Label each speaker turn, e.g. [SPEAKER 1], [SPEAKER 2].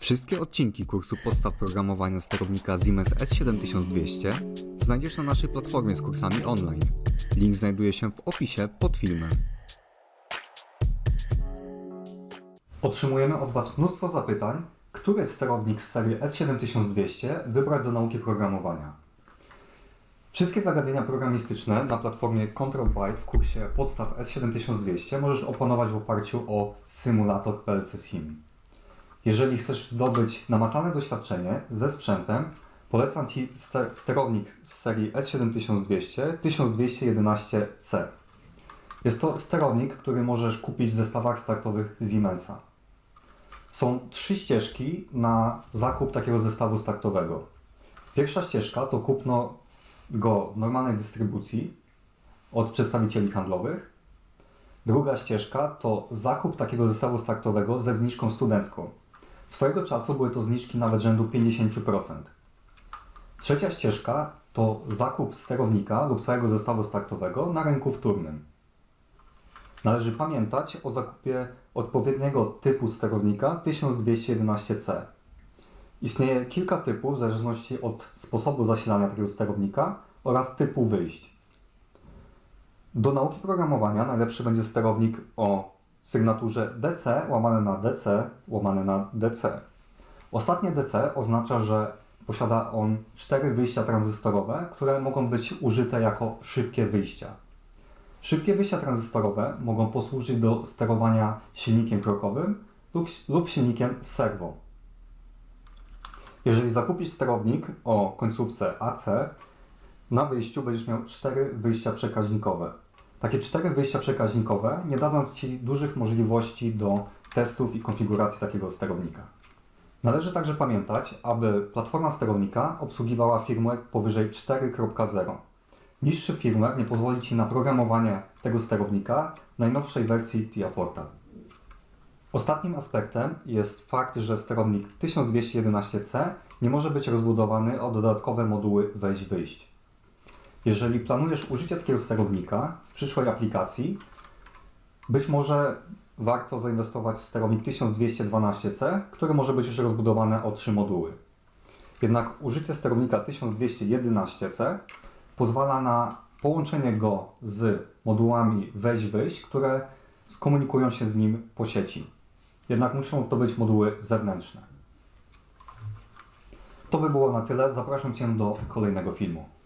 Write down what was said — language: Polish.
[SPEAKER 1] Wszystkie odcinki kursu podstaw programowania sterownika Siemens S7200 znajdziesz na naszej platformie z kursami online. Link znajduje się w opisie pod filmem. Otrzymujemy od Was mnóstwo zapytań, który sterownik z serii S7200 wybrać do nauki programowania. Wszystkie zagadnienia programistyczne na platformie Control Byte w kursie podstaw S7200 możesz opanować w oparciu o symulator PLC Sim. Jeżeli chcesz zdobyć namacalne doświadczenie ze sprzętem, polecam Ci ster- sterownik z serii S7200 1211C. Jest to sterownik, który możesz kupić w zestawach startowych Siemensa. Są trzy ścieżki na zakup takiego zestawu startowego. Pierwsza ścieżka to kupno go w normalnej dystrybucji od przedstawicieli handlowych. Druga ścieżka to zakup takiego zestawu startowego ze zniżką studencką. Swojego czasu były to zniżki nawet rzędu 50%. Trzecia ścieżka to zakup sterownika lub całego zestawu startowego na rynku wtórnym. Należy pamiętać o zakupie odpowiedniego typu sterownika 1211C. Istnieje kilka typów w zależności od sposobu zasilania takiego sterownika oraz typu wyjść. Do nauki programowania najlepszy będzie sterownik o sygnaturze DC łamane na DC łamane na DC. Ostatnie DC oznacza, że posiada on cztery wyjścia tranzystorowe, które mogą być użyte jako szybkie wyjścia. Szybkie wyjścia tranzystorowe mogą posłużyć do sterowania silnikiem krokowym lub, lub silnikiem serwo. Jeżeli zakupisz sterownik o końcówce AC, na wyjściu będziesz miał cztery wyjścia przekaźnikowe. Takie cztery wyjścia przekaźnikowe nie dadzą Ci dużych możliwości do testów i konfiguracji takiego sterownika. Należy także pamiętać, aby platforma sterownika obsługiwała firmware powyżej 4.0. Niższy firmware nie pozwoli Ci na programowanie tego sterownika najnowszej wersji TIA Portal. Ostatnim aspektem jest fakt, że sterownik 1211C nie może być rozbudowany o dodatkowe moduły wejść-wyjść. Jeżeli planujesz użycie takiego sterownika w przyszłej aplikacji, być może warto zainwestować w sterownik 1212C, który może być już rozbudowany o trzy moduły. Jednak użycie sterownika 1211C pozwala na połączenie go z modułami wejść-wyjść, które skomunikują się z nim po sieci. Jednak muszą to być moduły zewnętrzne. To by było na tyle. Zapraszam Cię do kolejnego filmu.